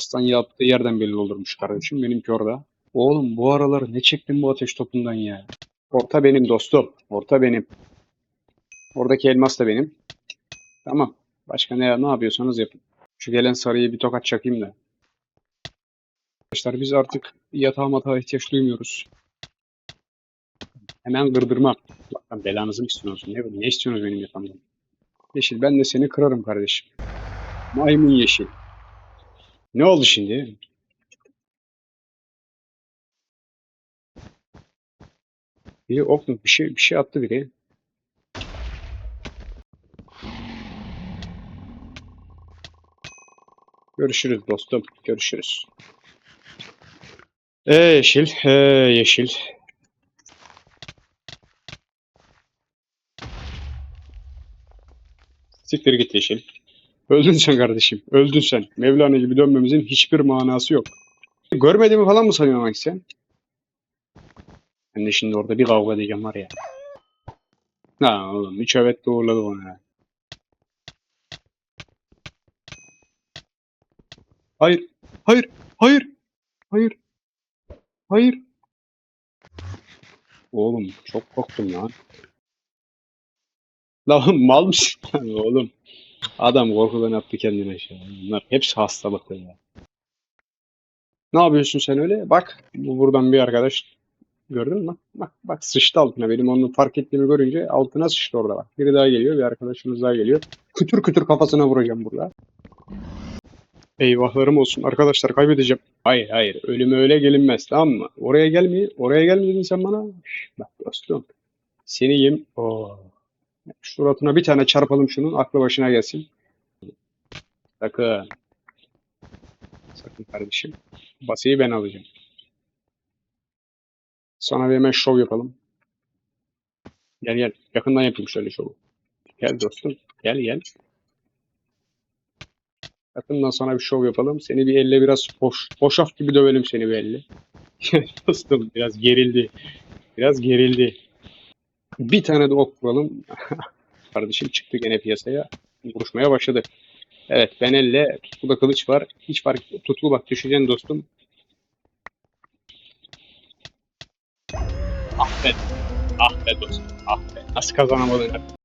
Aslan yaptığı yerden belli olurmuş kardeşim. Benimki orada. Oğlum bu aralar ne çektin bu ateş topundan ya? Orta benim dostum. Orta benim. Oradaki elmas da benim. Tamam. Başka ne, ne yapıyorsanız yapın. Şu gelen sarıyı bir tokat çakayım da. Arkadaşlar biz artık yatağa matağa ihtiyaç duymuyoruz. Hemen kırdırmam. Bak lan belanızı mı istiyorsunuz? Ne, ne istiyorsunuz benim yatağımdan? Yeşil ben de seni kırarım kardeşim. Maymun yeşil. Ne oldu şimdi? Biri ok? Bir şey, bir şey attı biri. Görüşürüz dostum. Görüşürüz. Ee yeşil. Ee yeşil. Siktir git yeşil. Öldün sen kardeşim. Öldün sen. Mevlana gibi dönmemizin hiçbir manası yok. Görmediğimi falan mı sanıyorsun Max sen? Ben de şimdi orada bir kavga edeceğim var ya. Ha oğlum üç evet doğruladı onu ya. Hayır. Hayır. Hayır. Hayır. Hayır. Oğlum çok korktum lan. Lan mal mısın oğlum? Adam korkudan attı kendine şey. Bunlar hepsi hastalıklı ya. Ne yapıyorsun sen öyle? Bak bu buradan bir arkadaş gördün mü? Bak bak sıçtı altına. Benim onu fark ettiğimi görünce altına sıçtı orada bak. Biri daha geliyor, bir arkadaşımız daha geliyor. Kütür kütür kafasına vuracağım burada. Eyvahlarım olsun. Arkadaşlar kaybedeceğim. Hayır hayır. Ölüme öyle gelinmez tamam mı? Oraya gelmeyin. Oraya gelmedin sen bana. Şş, Bak dostum. Seni yem. Oo. Suratına bir tane çarpalım şunun. Aklı başına gelsin. Sakın. Sakın kardeşim. Basıyı ben alacağım. Sana bir hemen şov yapalım. Gel gel. Yakından yapayım şöyle şovu. Gel dostum. Gel gel. Yakından sana bir şov yapalım. Seni bir elle biraz hoş, hoşaf gibi dövelim seni bir elle. Dostum biraz gerildi. Biraz gerildi. Bir tane de ok vuralım. Kardeşim çıktı gene piyasaya. Vuruşmaya başladı. Evet ben elle. Tutkuda kılıç var. Hiç fark Tutku bak düşeceksin dostum. Ah be. Ah be dostum. Ah be. Nasıl kazanamadın?